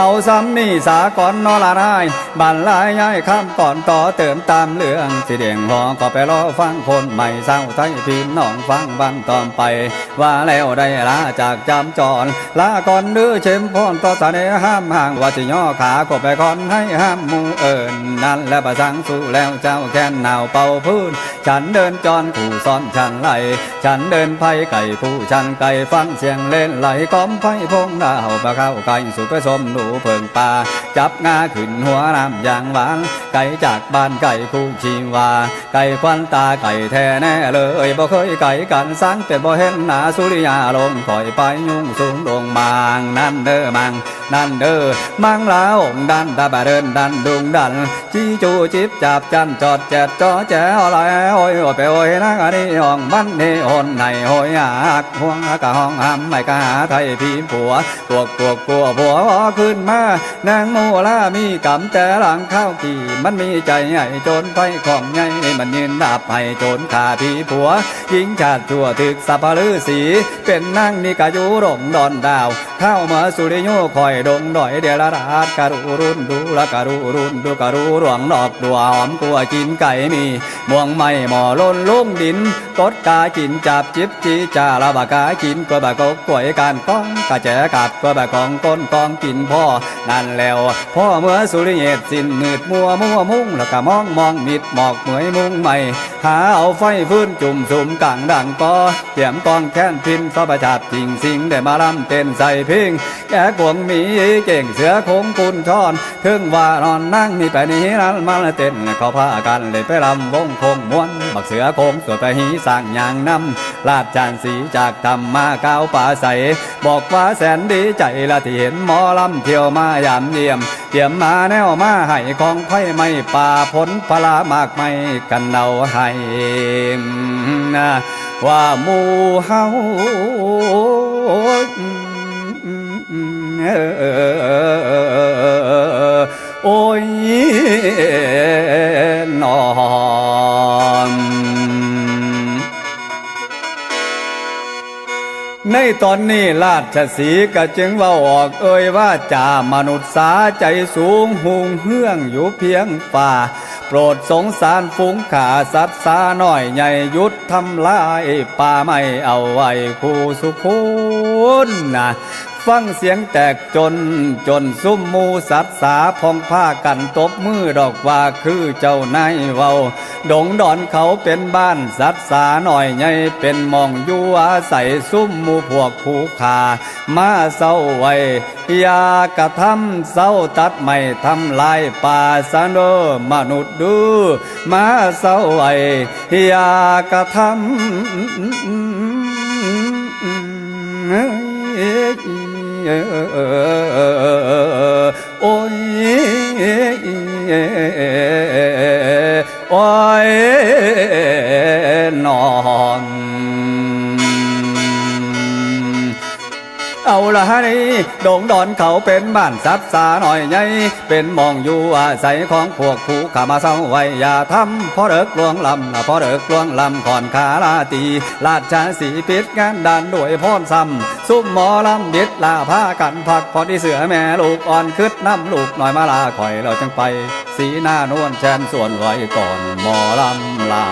เอาซ้ำนี่สากอนนอละนายบันลายย้ายข้ามก่อนต่อเติมตามเรื่องที่เดียงหอก็ไปรอฟังคนใหม่เศร้าไทยพี่น้องฟังบันตอนไป ว่าแล้วได้ลาจากจำจรลาก่อนเดื้อเชมพรต่อสาเนห้ามห่างว่าสิย่อขาก็ไปก่อนให้ห้ามมูเอิญนั่นและประสังสู้แล้วเจ้าแค้นหนาวเป่าพื้น ฉันเดินจรขู่ซ้อนฉันไหลฉันเดินไพ่ไก่ผู้ฉันไก่ฟังเสียงเล่นไหลก้อมไพ่พงดาวปลาเข้าไก่สุไปสมหนูเพิงป่าจับงาขึ้นหัวน้ำอย่างหวานไก่จากบ้านไก่คู่ชีวา ไก่ควันตาไก่แท้แน่เลยบ่เคยไก่กันสังแต่บ่เห็นหน้าสุริยาลงคอยไปยุ่งสูงลงบางนั่นเด้อมังนั่นเด้อมังลาองดันตาบะเดินดันดุงดันจีจูจิบจับจันจอดแจดจอแจอะไรโอ้ยโอ้ยไปโอ้ยนะอันนี้ห้องบ้านนี่หนในโอ้ยหักห่วงกะห้องหำไม่กะหาไทยพีผัวพวกพวกกลัวผัวขึ้นมานางโมลามีกำแต่หลังข้าวกี่มันมีใจใหญ่โจนไปของใหญ่มันยืนดับให้โจนขาพี่ผัวหญิงชาติชั่วถึกสัพพลือสีเป็นนางนิกายุรงดอนดาว ข้ามาสุริโยคอยดงดอยเดลราดการุรุนดูละการุรุนดูการุหลวงดอกดัวหอมกลัวกินไก่มีม่วงไม่หมอล้นลุ่งดินกดกากินจับจิบจีจาละบากากินกว่าบากกกวยการก้องกะแจกัดกว่าบากองก้นกองกินพ่อนั่นแล้วพ่อเมื่อสุริเยตสิ้นมืดมัวมัวมุ่งแล้วก็มองมองมิดหมอกเหมยมุ่งใหม่หาเอาไฟฟื้นจุ่มสุมกลางดังกอเตรียมกองแค้นพินฟ้าประจับจริงสิงได้มาลำเต้นใส่เพลงแกกวงมีเก่งเสือคงกุนช้อนถึงว่านอนนั่งนี่ไปนี่นั้นมาละเต้นเขาพากันเลยไปลำวงคงม้วนบักเสือคงสวดไปหีสร้างยางน้ำลาดจานสีจากทำมาก้าวป่าใส บอกว่าแสนดีใจละที่เห็นหมอลำเที่ยวมายามเยี่ยม เตรียมมาแนวมาให้ของไผ่ไม่ป่าผลพลามากไม่กันเอาให้นะว่าหมู่เฮา ในตอนนี้ราชสีกะจึงว่าออกเอ่ยว่าจ่ามนุษย์สาใจสูงหุงเฮื่องอยู่เพียงฝ่า โปรดสงสารฝูงขาสัตว์สาหน่อยใหญ่ยุดทำลายป่าไม่เอาไว้คู่สุขุนนะ ฟังเสียงแตกจนจนซุ่มมูสัตสาพองผ้ากันตบมือดอกว่าคือเจ้านายเว้าดงดอนเขาเป็นบ้านสัตสาหน่อยใหญ่เป็นมองอยู่อาศัยซุ่มมูพวกผูขามาเศร้าไว้ยากระทำเศร้าตัดไม่ทำลายป่าสนมนุษย์ดูมาเศร้าไว้ยากระทำ โอ้ย เอาละฮะนี่ดงดอนเขาเป็นบ้านสัตว์สาหน่อยใหญ่เป็นมองอยู่อาศัยของพวกผู้ขามาเศร้าไว้อย่าทำพราะเลิกลวงลำนะพราะเลิกลวงลำขอนขาลาตีลาดชาสีปิดงานดันด้วยพรซ้ำซุ่มหมอลำบิดลาผ้ากันพักพอที่เสือแม่ลูกอ่อนคืดน้ำลูกหน่อยมาลาคอยเราจังไป สีหน้านวลแชนส่วนไว้ก่อนหมอลำลา